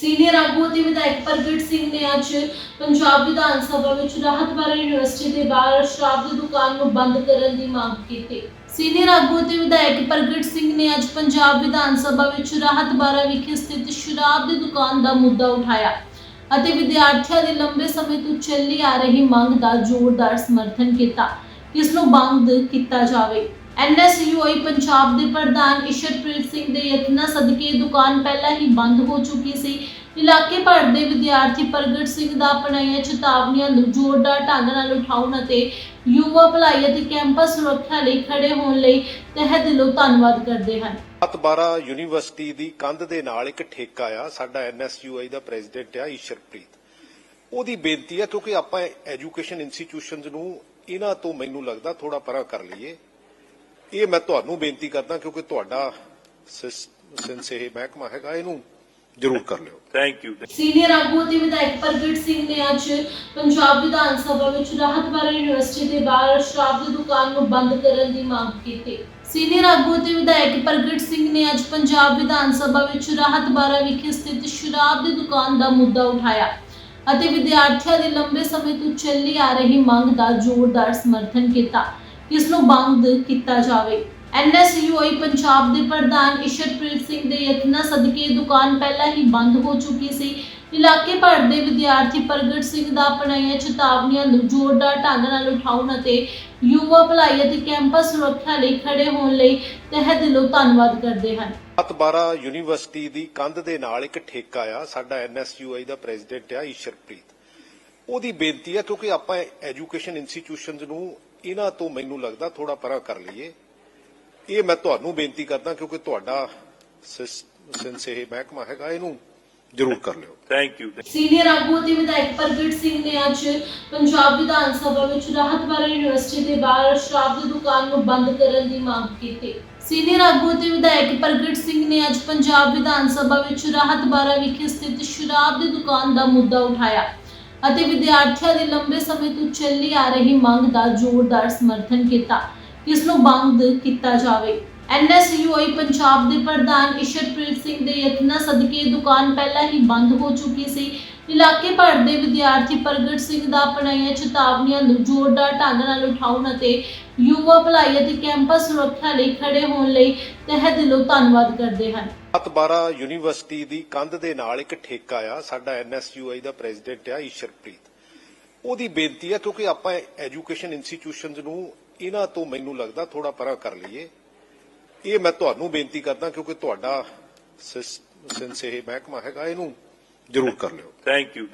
Senior ਆਗੂ ਅਤੇ ਵਿਧਾਇਕ ਪ੍ਰਗਟ ਸਿੰਘ ਨੇ ਅੱਜ ਪੰਜਾਬ ਵਿਧਾਨ ਸਭਾ ਵਿੱਚ ਰਾਹਤ ਬਾਰੇ ਯੂਨੀਵਰਸਿਟੀ ਦੇ ਬਾਹਰ ਸ਼ਰਾਬ ਦੀ ਦੁਕਾਨ ਨੂੰ ਬੰਦ ਕਰਨ ਦੀ ਮੰਗ ਕੀਤੀ। ਸੀਨੀਅਰ ਆਗੂ ਅਤੇ ਵਿਧਾਇਕ ਪ੍ਰਗਟ ਸਿੰਘ ਨੇ ਅੱਜ ਪੰਜਾਬ ਵਿਧਾਨ ਸਭਾ ਵਿੱਚ ਰਾਹਤ ਬਾਰਾ ਵਿਖੇ ਸਥਿਤ ਸ਼ਰਾਬ ਦੀ ਦੁਕਾਨ ਦਾ ਮੁੱਦਾ ਉਠਾਇਆ ਅਤੇ ਵਿਦਿਆਰਥੀਆਂ ਦੇ ਲੰਬੇ ਸਮੇਂ ਤੋਂ ਚੱਲੀ ਆ ਰਹੀ ਮੰਗ ਦਾ ਜ਼ੋਰਦਾਰ ਸਮਰਥਨ ਕੀਤਾ। ਇਸ ਨੂੰ ਬੰਦ ਕੀਤਾ ਜਾਵੇ। ਐਨਐਸਯੂਆਈ ਪੰਜਾਬ ਦੇ ਪ੍ਰਧਾਨ ਇਸ਼ਰਪ੍ਰੀਤ ਸਿੰਘ ਦੇ ਯਤਨਾਂ ਸਦਕੇ ਦੁਕਾਨ ਪਹਿਲਾਂ ਹੀ ਬੰਦ ਹੋ ਚੁੱਕੀ ਸੀ। ਇਲਾਕੇ ਭਰ ਦੇ ਵਿਦਿਆਰਥੀ ਪ੍ਰਗਟ ਸਿੰਘ ਦਾ ਅਪਣਾਈਆਂ ਚੇਤਾਵਨੀਆਂ ਨੂੰ ਜ਼ੋਰਦਾਰ ਢੰਗ ਨਾਲ ਉਠਾਉਣ ਅਤੇ ਯੁਵਾ ਭਲਾਈ ਅਤੇ ਕੈਂਪਸ ਸੁਰੱਖਿਆ ਲਈ ਖੜੇ ਹੋਣ ਲਈ ਤਹਿ ਦਿਲੋਂ ਧੰਨਵਾਦ ਕਰਦੇ ਹਨ। ਸੱਤ 12 ਯੂਨੀਵਰਸਿਟੀ ਦੀ ਕੰਧ ਦੇ ਨਾਲ ਇੱਕ ਠੇਕਾ ਆ, ਸਾਡਾ ਐਨਐਸਯੂਆਈ ਦਾ ਪ੍ਰੈਜ਼ੀਡੈਂਟ ਆ ਈਸ਼ਰਪ੍ਰੀਤ ਉਹਦੀ ਬੇਨਤੀ ਹੈ ਕਿਉਂਕਿ ਆਪਾਂ ਐਜੂਕੇਸ਼ਨ ਇੰਸਟੀਟਿਊਸ਼ਨਸ ਨੂੰ ਇਹਨਾਂ ਤੋਂ ਮੈਨੂੰ ਲੱਗਦਾ ਥੋੜਾ ਪਰਾਂ ਕਰ ਲਈਏ ਇਹ ਮੈਂ ਤੁਹਾਨੂੰ ਬੇਨਤੀ ਕਰਦਾ ਕਿਉਂਕਿ ਤੁਹਾਡਾ ਸਿੰਸ ਇਹ ਮਹਿਕਮਾ ਹੈਗਾ ਇਹਨੂੰ ਜ਼ਰੂਰ ਕਰ ਲਿਓ। Thank you. ਸੀਨੀਅਰ ਆਗੂ ਅਤੇ ਵਿਧਾਇਕ ਪ੍ਰਗਟ ਸਿੰਘ ਨੇ ਅੱਜ ਪੰਜਾਬ ਵਿਧਾਨ ਸਭਾ ਵਿੱਚ ਰਾਹਤ ਬਾਰੇ ਯੂਨੀਵਰਸਿਟੀ ਦੇ ਬਾਹਰ ਸ਼ਰਾਬ ਦੀ ਦੁਕਾਨ ਨੂੰ ਬੰਦ ਕਰਨ ਦੀ ਮੰਗ ਕੀਤੀ। ਸੀਨੀਅਰ ਆਗੂ ਅਤੇ ਵਿਧਾਇਕ ਪ੍ਰਗਟ ਸਿੰਘ ਨੇ ਅੱਜ ਪੰਜਾਬ ਵਿਧਾਨ ਸਭਾ ਵਿੱਚ ਰਾਹਤ ਬਾਰਾ ਵਿਖੇ ਸਥਿਤ ਸ਼ਰਾਬ ਦੀ ਦੁਕਾਨ ਦਾ ਮੁੱਦਾ ਉਠਾਇਆ ਅਤੇ ਵਿਦਿਆਰਥੀਆਂ ਦੀ ਲੰਬੇ ਸਮੇਂ ਤੋਂ ਚੱਲੀ ਆ ਰਹੀ ਮੰਗ ਦਾ ਜ਼ੋਰਦਾਰ ਸਮਰਥਨ ਕੀਤਾ। ਇਸ ਨੂੰ ਬੰਦ ਕੀਤਾ ਜਾਵੇ। ਐਨਐਸਯੂਆਈ ਪੰਜਾਬ ਦੇ ਪ੍ਰਧਾਨ ਇਸ਼ਰਪ੍ਰੀਤ ਸਿੰਘ ਦੇ ਯਤਨਾਂ ਸਦਕੇ ਦੁਕਾਨ ਪਹਿਲਾਂ ਹੀ ਬੰਦ ਹੋ ਚੁੱਕੀ ਸੀ। ਇਲਾਕੇ ਭਰ ਦੇ ਵਿਦਿਆਰਥੀ ਪ੍ਰਗਟ ਸਿੰਘ ਦਾ ਅਪਣਾਈਆਂ ਚੇਤਾਵਨੀਆਂ ਨੂੰ ਜ਼ੋਰਦਾਰ ਢੰਗ ਨਾਲ ਉਠਾਉਣ ਅਤੇ ਯੁਵਾ ਭਲਾਈ ਅਤੇ ਕੈਂਪਸ ਸੁਰੱਖਿਆ ਲਈ ਖੜੇ ਹੋਣ ਲਈ ਤਹਿ ਦਿਲੋਂ ਧੰਨਵਾਦ ਕਰਦੇ ਹਨ। ਸੱਤ 12 ਯੂਨੀਵਰਸਿਟੀ ਦੀ ਕੰਧ ਦੇ ਨਾਲ ਇੱਕ ਠੇਕਾ ਆ, ਸਾਡਾ ਐਨਐਸਯੂਆਈ ਦਾ ਪ੍ਰੈਜ਼ੀਡੈਂਟ ਆ ਈਸ਼ਰਪ੍ਰੀਤ ਉਹਦੀ ਬੇਨਤੀ ਹੈ ਕਿਉਂਕਿ ਆਪਾਂ ਐਜੂਕੇਸ਼ਨ ਇੰਸਟੀਟਿਊਸ਼ਨਸ ਨੂੰ ਇਹਨਾਂ ਤੋਂ ਮੈਨੂੰ ਲੱਗਦਾ ਥੋੜਾ ਪਰਾਂ ਕਰ ਲਈਏ। ਇਹ ਮੈਂ ਤੁਹਾਨੂੰ ਬੇਨਤੀ ਕਰਦਾ ਕਿਉਂਕਿ ਤੁਹਾਡਾ ਸਿੰਸ ਇਹ ਮਹਿਕਮਾ ਹੈਗਾ ਇਹਨੂੰ ਜ਼ਰੂਰ ਕਰ ਲਿਓ। Thank you. ਸੀਨੀਅਰ ਆਗੂ ਅਤੇ ਵਿਧਾਇਕ ਪ੍ਰਗਟ ਸਿੰਘ ਨੇ ਅੱਜ ਪੰਜਾਬ ਵਿਧਾਨ ਸਭਾ ਵਿੱਚ ਰਾਹਤ ਬਾਰੇ ਯੂਨੀਵਰਸਿਟੀ ਦੇ ਬਾਹਰ ਸ਼ਰਾਬ ਦੀ ਦੁਕਾਨ ਨੂੰ ਬੰਦ ਕਰਨ ਦੀ ਮੰਗ ਕੀਤੀ। ਸੀਨੀਅਰ ਆਗੂ ਅਤੇ ਵਿਧਾਇਕ ਪ੍ਰਗਟ ਸਿੰਘ ਨੇ ਅੱਜ ਪੰਜਾਬ ਵਿਧਾਨ ਸਭਾ ਵਿੱਚ ਰਾਹਤ ਬਾਰਾ ਵਿਖੇ ਸਥਿਤ ਸ਼ਰਾਬ ਦੀ ਦੁਕਾਨ ਦਾ ਮੁੱਦਾ ਉਠਾਇਆ। ਅਤੇ ਵਿਦਿਆਰਥੀਆਂ ਦੀ ਲੰਬੇ ਸਮੇਂ ਤੋਂ ਚੱਲੀ ਆ ਰਹੀ ਮੰਗ ਦਾ ਜ਼ੋਰਦਾਰ ਸਮਰਥਨ ਕੀਤਾ। ਕਿ ਇਸ ਨੂੰ ਬੰਦ ਕੀਤਾ ਜਾਵੇ। ਐਨਐਸਯੂਆਈ ਪੰਜਾਬ ਦੇ ਪ੍ਰਧਾਨ ਇਸ਼ਰਪ੍ਰੀਤ ਸਿੰਘ ਦੇ ਯਤਨਾਂ ਸਦਕੇ ਦੁਕਾਨ ਪਹਿਲਾਂ ਹੀ ਬੰਦ ਹੋ ਚੁੱਕੀ ਸੀ। ਇਲਾਕੇ ਭਰ ਦੇ ਵਿਦਿਆਰਥੀ ਪ੍ਰਗਟ ਸਿੰਘ ਦਾ ਅਪਣਾਈਆਂ ਚੇਤਾਵਨੀਆਂ ਨੂੰ ਜ਼ੋਰਦਾਰ ਢੰਗ ਨਾਲ ਉਠਾਉਣ ਅਤੇ ਯੁਵਾ ਭਲਾਈ ਅਤੇ ਕੈਂਪਸ ਸੁਰੱਖਿਆ ਲਈ ਖੜੇ ਹੋਣ ਲਈ ਤਹਿ ਦਿਲੋਂ ਧੰਨਵਾਦ ਕਰਦੇ ਹਨ। ਸੱਤ 12 ਯੂਨੀਵਰਸਿਟੀ ਦੀ ਕੰਧ ਦੇ ਨਾਲ ਇੱਕ ਠੇਕਾ ਆ, ਸਾਡਾ ਐਨਐਸਯੂਆਈ ਦਾ ਪ੍ਰੈਜ਼ੀਡੈਂਟ ਆ, ਈਸ਼ਰਪ੍ਰੀਤ। ਉਹਦੀ ਬੇਨਤੀ ਹੈ ਕਿਉਂਕਿ ਆਪਾਂ ਐਜੂਕੇਸ਼ਨ ਇੰਸਟੀਟਿਊਸ਼ਨਸ ਨੂੰ ਇਹਨਾਂ ਤੋਂ ਮੈਨੂੰ ਲੱਗਦਾ ਥੋੜਾ ਪਰਾਂ ਕਰ ਲਈਏ। ਇਹ ਮੈਂ ਤੁਹਾਨੂੰ ਬੇਨਤੀ ਕਰਦਾ, ਕਿਉਂਕਿ ਤੁਹਾਡਾ ਸਿੰਸ ਇਹ ਮਹਿਕਮਾ ਹੈਗਾ, ਇਹਨੂੰ ਜ਼ਰੂਰ ਕਰ ਲਿਓ Thank you.